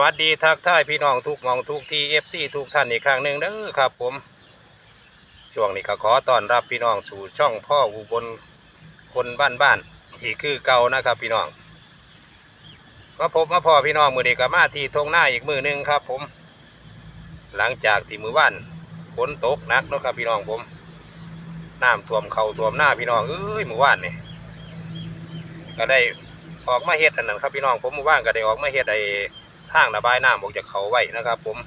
วัสดีทักทายพี่น้องทุกมองทุกทีเอฟซีทุกท่านอีกครั้งหนึ่งเด้อครับผม ช่วงนี้ก็ขอต้อนรับพี่น้องสู่ช่องพ่ออุบลคนบ้านบ้านอีกคือเก่านะครับพี่น้องมาพบมาพอพี่น้องมือนี้ก็มาที่ทงหน้าอีกมือหนึ่งครับ ผม หลังจากที่มือว่านฝนตกหนักนะครับพี่น้องผมน้ำท่วมเขาท่วมหน้าพี่น้องเอ้ยมือว่านเนี่ยก็ได้ออกมาเฮ็ดอันนั้นครับพี่น้องผมมือว่านก็ได้ออกมาเฮ็ดไอ ทางระบายน้ำออกจากเขาไว้นะครับ ผม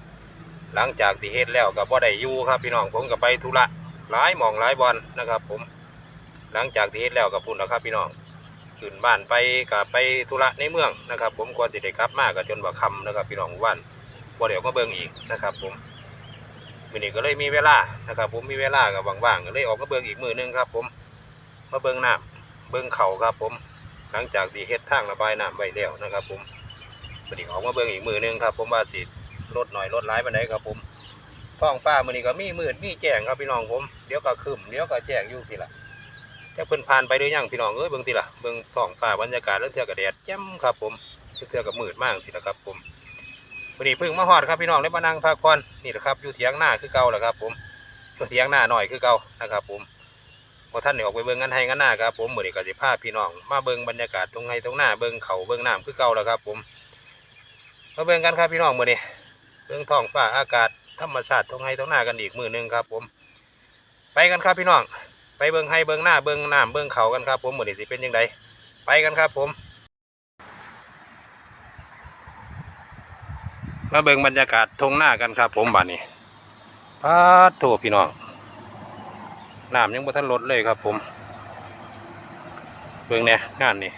หลังจากที่เฮ็ดแล้วก็บ่ได้อยู่ครับ พี่น้องผมก็ไปธุระหลายหมองหลายบอลนะครับ ผม หลังจากที่เฮ็ดแล้วก็พุ่นนะครับ พี่น้องขึ้นบ้านไปก็ไปธุระในเมืองนะครับ ผมก่อนสิได้กลับมาก็จนว่าคำนะครับ พี่น้องหมู่บ้านบ่ได้ออกมาเบิ่งอีกนะครับ ผมมื้อนี้ก็เลยมีเวลานะครับ ผมมีเวลาก็ว่างๆก็เลยออกมาเบิ่งอีกมือหนึงครับ ผมมาเบิ่งน้ำเบิ่งเขาครับ ผม หลังจากที่เฮ็ดทางระบายน้ำไว้แล้วนะครับ ผม มื้อนี้ออกมาเบิ่งอีกมือหนึงครับ ผมว่าสิลดหน่อยลดหลายปานใดครับผมท้องฟ้ามื้อนี้ก็มีมืดมีแจ้งครับพี่น้องผมเดี๋ยวก็ครึ้มเดี๋ยวก็แจ้งอยู่ทีละแต่เพิ่นผ่านไปหรือยังพี่น้องเอ้ยเบิ่งทีละเบิ่งท้องฟ้าบรรยากาศแล้วเทื่อก็แดดแจ่มครับผมเทื่อก็มืดมากทีละครับผมมื้อนี้เพิ่งมาฮอดครับพี่น้องได้มานั่งพักผ่อนนี่แหละครับอยู่เถียงหน้าคือเก่าแหละครับผมอยู่เถียงหน้าหน่อยคือเก่านะครับ ผมพอท่านได้ออกไปเบิ่งงานให้งานหน้าครับผมมือนี้ก็สิพาพี่น้องมาเบิ่งบรรยากาศตรงไห้ตรงหน้าเบิ่งเขาเบิ่งน้ำคือเก่าแล้วครับ ผม มาเบิ่งกันครับพี่น้องมื้อนี้เรื่องท้องฟ้าอากาศธรรมชาติท้องไห้ท้องหน้ากันอีกมือหนึ่งครับผม ไปกันครับพี่น้อง ไปเบิ้งให้เบิ้งหน้าเบิ้งน้ำเบิ้งเขากันครับผมเหมือนสิเป็นยังไงไปกันครับผม มาเบิ้งบรรยากาศทงหน้ากันครับ ผมบ้านนี้พาดโถพี่น้องน้ำยังบ่ทันลดเลยครับผม เบิ้งเนี่ยงานนี่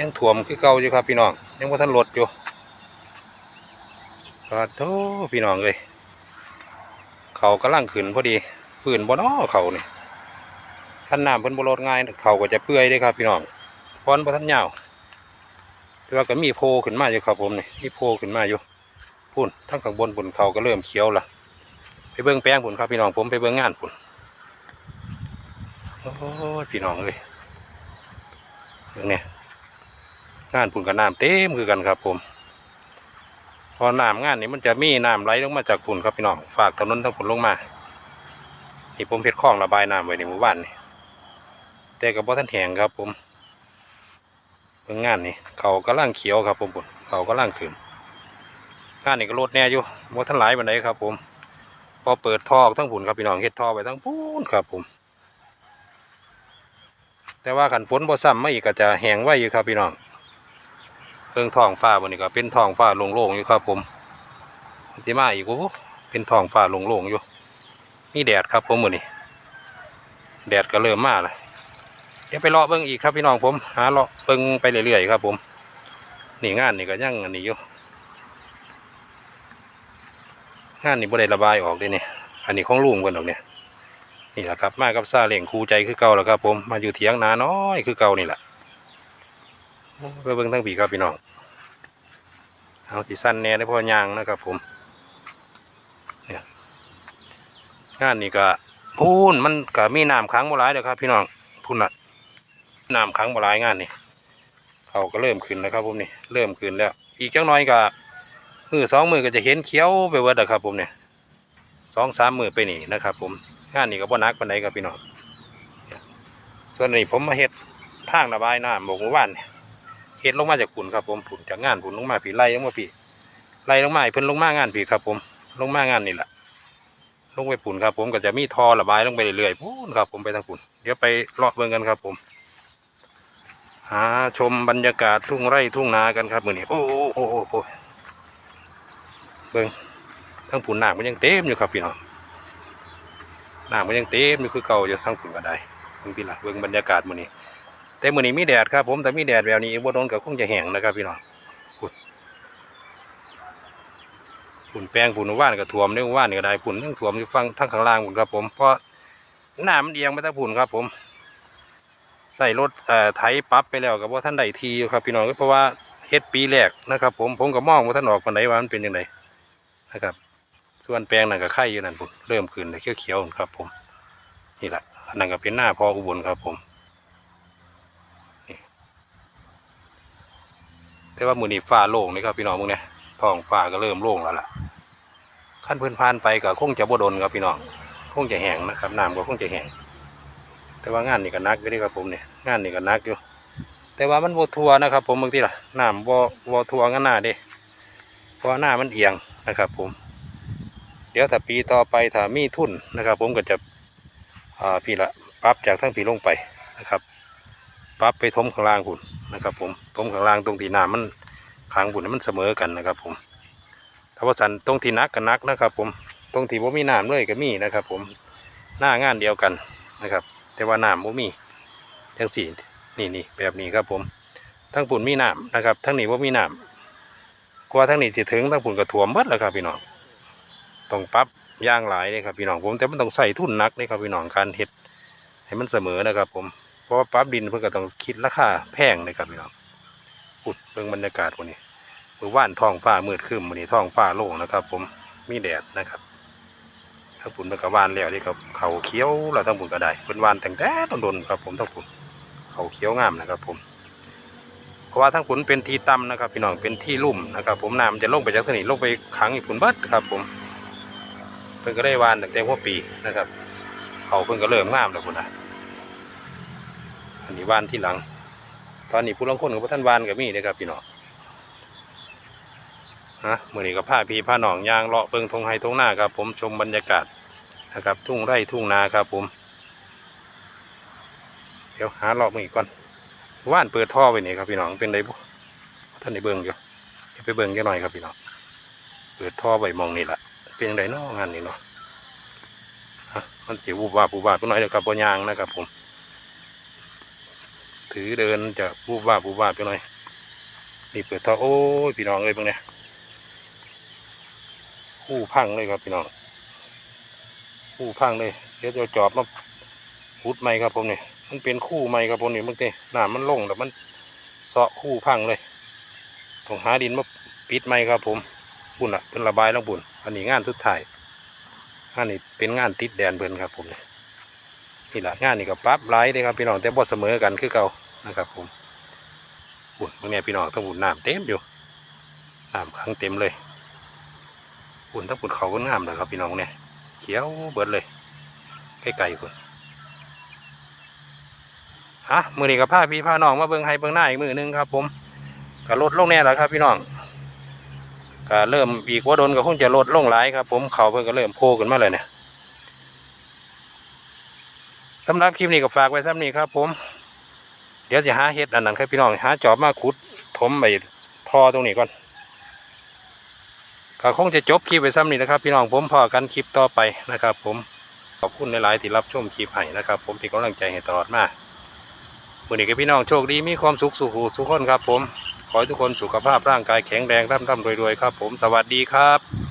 ยังถ่วมคือเก่าอยู่ครับพี่น้องยังบ่ทันลดอยู่ ปาโทพี่น้องเลยเขากำลังขึ้นพอดีฝืนบ่นอเขานี่ขั้นน้ำเพิ่นบ่ลดง่ายเขาก็จะเปื่อยเด้ครับ พี่น้องพรบ่ทันยาวแต่ว่าก็มีโพขึ้นมาอยู่ครับผมนี่มีโพขึ้นมาอยู่พุ่นทั้งข้างบนพุ่นเขาก็เริ่มเขียวละไปเบิ่งแป้งพุ่นครับพี่น้องผมไปเบิ่งงานพุ่นโอ้พี่น้องเลยเบิ่งนี่ยงานพุ่นกับน้ำเต็มคือกันครับผม พอน้ำงานนี้มันจะมีน้ำไหลลงมาจากปุ่นครับพี่น้องฝากถนนทั้งปุ่นลงมานี่ผมเพชรคลองระบายน้ำไว้ในหมู่บ้านนี่แต่กับพ่ท่านแหงครับผมเพิ่งงานนี่เขากำลังเขียวครับผมปุ่นเขากำลังขึ้นงานนี่ก็ลดแน่อยู่พ่ท่านไหลายบันครับ ผม พอเปิดท่อทั้งปุ่นครับพี่น้องเฮ็ดท่อไปทั้งปุ่นครับผมแต่ว่าขันฝนบ่ซ้ำมาอีกก็จะแหงไว้อยู่ครับพี่น้อง เพิ่งท้องฟ้าวันนี้ก็เป็นท้องฟ้าโล่งๆอยู่ครับผมที่มาอีกโอ้เป็นท้องฟ้าโล่งๆอยู่มีแดดครับผมมือนี้แดดก็เริ่มมาแล้วเดี๋ยวไปเลาะเบิ้งอีกครับพี่น้องผม หาเลาะเบิ้งไปเรื่อยๆครับผมนี่งานนี่ก็ยังอันนี้อยู่งานนี่บ่ได้ระบายออกเลยเนี่ยอันนี้ของลุงเพิ่นดอกเนี่ยนี่แหละครับมากับซาเล่งคูใจคือเก่าแล้วครับผมมาอยู่เถียงนาน้อยคือเก่านี่แหละ ไปเบิ่งทั้งผีครับพี่น้องเอาสีสั้นแน่ได้พอยางนะครับผมเนี่ยงานนี่ก็พูนมันก็มีน้ำขังบ่หลายเด้อครับ พี่น้องพูนละน้ำขังบ่หลายงานนี่เขาก็เริ่มขึ้นแล้วครับ ผมนี่เริ่มขึ้นแล้ว อีกจังน้อยก็มือสองมือก็จะเห็นเขียวไปเวิร์ดครับ ผมเนี่ยสองสามมือไปนี่นะครับ ผมงานนี่ก็บ่นักปานใดครับพี่น้องส่วนนี้ผมมาเฮ็ดทางระบายน้ำบอกหมู่บ้านเนี่ย เฮ็ดลงมาจากผุนครับผมผุนจากงานผุนลงมาผีไล่ลงมาผีไล่ลงมาเพิ่นลงมางานผีครับผมลงมางานนี่แหละลงไปผุนครับผมก็จะมีทอระบายลงไปเรื่อยๆพูนครับผมไปทางผุนเดี๋ยวไปเลาะเบิ่งกันครับผมหาชมบรรยากาศทุ่งไร่ทุ่งนากันครับมือนี้โอ้โอ้โอ้โอ้เบิ่งทั้งผุนน้ำมันยังเต็มอยู่ครับพี่น้องน้ำมันยังเต็มอยู่คือเก่าอยู่ทั้งผุนก็ได้เบิ่งทีละเบิ่งบรรยากาศมือนี้ แต่มื้อนี้มีแดดครับผมแต่มีแดดแบบนี้บ่โดนก็คงจะแห้งนะครับพี่น้องฝุ่นฝุ่นแป้งฝุ่นว่านก็ท่วมเรื่องว่านก็ได้ฝุ่นยังท่วมอยู่ฝั่งทางข้างล่างฝุ่นครับผมเพราะหน้ำมันเอียงไปทางฝุ่นครับผม ใส่รถเอ่อไถปั๊บไปแล้วกับว่าท่านใดทีครับพี่น้องเพราะว่าเฮ็ดปีแรกนะครับ ผมผมก็มองว่าท่านออกปานใดว่ามันเป็นยังไงนะครับ ส่วนแปลงนั่นก็ไข่อยู่นั่นพุ่นเริ่มขึ้นแล้วเขียวๆครับผมนี่แหละนนั้นก็เป็นหน้าพออุบลครับผม แต่ว่ามือนี้ฟ้าโล่งนี่ครับพี่น้องมึงเนี่ยท้องฟ้าก็เริ่มโล่งแล้วล่ะขั้นพื้นผ่านไปก็คงจะบ่ดนครับพี่น้องคงจะแห้งนะครับน้ำก็คงจะแห้งแต่ว่างานนี่ก็นักอยู่เดีครับผมเนี่ยงานนี่ก็นักอยู่ แต่ว่ามันบ่ทัวนะครับ ผมบางทีล่ะน้ำบ่บ่ทัวกันหน้าด้เพราะหน้ามันเอียงนะครับผม เดี๋ยวถ้าปีต่อไปถ้ามีทุนนะครับ ผมก็จะอ่าพี่ละปรับจากทั้งปีลงไปนะครับปรับไปทมข้างล่างพุ่น นะครับ ผมทมข้างล่างตรงที่น้ำมันค้างบุญมันเสมอกันนะครับ ผมถ้าว่าสันตรงที่นักกับนักนะครับ ผมตรงที่ว่ามีน้ำเลยก็มีนะครับ ผมหน้างานเดียวกันนะครับ แต่ว่าน้ำว่ามีทั้งสี่นี่นี่แบบนี้ครับผมทั้งปุ่นมีน้ำนะครับ ทั้งนี้ว่ามีน้ำกว่าทั้งนี้จะถึงทั้งปุ่นก็ถ่วมหมดแล้วครับพี่น้องต้องปรับย่างหลายเลยครับพี่น้องผมแต่มันต้องใส่ทุนนักเลยครับพี่น้องการเฮ็ดให้มันเสมอนะครับผม เพราะว่าปรับดินเพื่อก็ต้องคิดราคาแพงเลยครับพี่น้องอุดเบิ่งบรรยากาศวันนี้มือว่านท้องฟ้ามืดครึ้มวันนี้ท้องฟ้าโล่งนะครับ ผมมีแดดนะครับทั้งปุ่นเป็นกระวานแล้วนี่ครับเขาเขียวเราทั้งปุ่นก็ได้เป็นวานแต่งแต่โดนๆครับ ผมทั้งปุ่นเขาเขียวงามนะครับ ผม เพราะว่าทั้งปุ่นเป็นที่ต่ำนะครับ พี่น้องเป็นที่ลุ่มนะครับ ผมน้ำจะลงไปจากถนนลงไปขังอีกปุ่นเบิดครับ ผมเพิ่นก็ได้วานตั้งแต่หัวปีนะครับ เขาเพิ่นก็เริ่มงามแล้วพุ่นนะ อันนี้วานที่หลัง ตอนนี้ผู้ลางคนกับท่านวานกับมีนะครับพี่น้องฮะมื่อนี้ก็พาพี่พาหนองยางเลาะเบิงทงไฮทงหน้าครับ ผมชมบรรยากาศนะครับ ทุ่งไร่ทุ่งนาครับผม เดี๋ยวหาเลาะมึงอีกก่อนว่านเปิดท่อไปนี่ครับพี่น้องเป็นไรบุท่านได้เบิ่งอยู่เดี๋ยวไปเบิ่งกันหน่อยครับพี่น้องเปิดท่อไปมองนี่แหละเป็นไรเนาะงานนี้เนาะฮะมันจะวูบวาบวูบวาบไปหน่อยเดียวครับบนยางนะครับผม ถือเดินจะวูบวาบวูบวาบไปหน่อยนี่เปิดท่อโอ้ยพี่น้องเลยเบิ่งเนี่ยคู่พังเลยครับพี่น้องคู่พังเลยเดี๋ยวจะจอบมาพุดไม้ครับผมเนี่ยมันเป็นคู่ไม้ครับผมเนี่ยบางทีน้ำมันลงแต่มันเสาะคู่พังเลยต้องหาดินมาปิดไม้ครับผมบุญอะเป็นระบายลงบุญอันนี้งานสุดท้ายงานนี้เป็นงานติดแดนเพิ่นครับผมเนี่ย นี่แหละงานนี่ก็ปรับไล่เลยครับพี่น้องแต่บ่เสมอกันคือเก่านะครับผมบุญเมื่อนี้พี่น้องทั้งบุญน้ำเต็มอยู่น้ำขังเต็มเลยบุญทั้งบุญเขาก็งามเลยครับพี่น้องเนี่ยเขียวเบิดเลยใกล้ๆพุ่นฮะมือนี้กับผ้าพี่ผ้าน้องมาเบิ่งให้เบิ่งหน้าอีกมือหนึงครับ ผมก็ลดลงแน่แล้วครับ พี่น้องก็เริ่มอีกว่าโดนก็คงจะลดลงหลายครับ ผมเขาเพิ่งก็เริ่มโผล่ขึ้นมาเลยเนี่ย สำหรับคลิปนี้ก็ฝากไว้ซ้ำนี้ครับ ผม เดี๋ยวจะหาเห็ดอันนั้นครับพี่น้องหาจอบมาขุดถมไปทอตรงนี้ก่อนก็คงจะจบคลิปไปซ้ำนี้นะครับ พี่น้องผมพอกันคลิปต่อไปนะครับ ผมขอบคุณหลายๆที่รับชมคลิปให้นะครับ ผมเป็นกำลังใจให้ตลอดมาวันนี้ก็พี่น้องโชคดีมีความสุขสุขหูทุกคนครับ ผมขอให้ทุกคนสุขภาพร่างกายแข็งแรงร่ำร่ำรวยๆครับ ผมสวัสดีครับ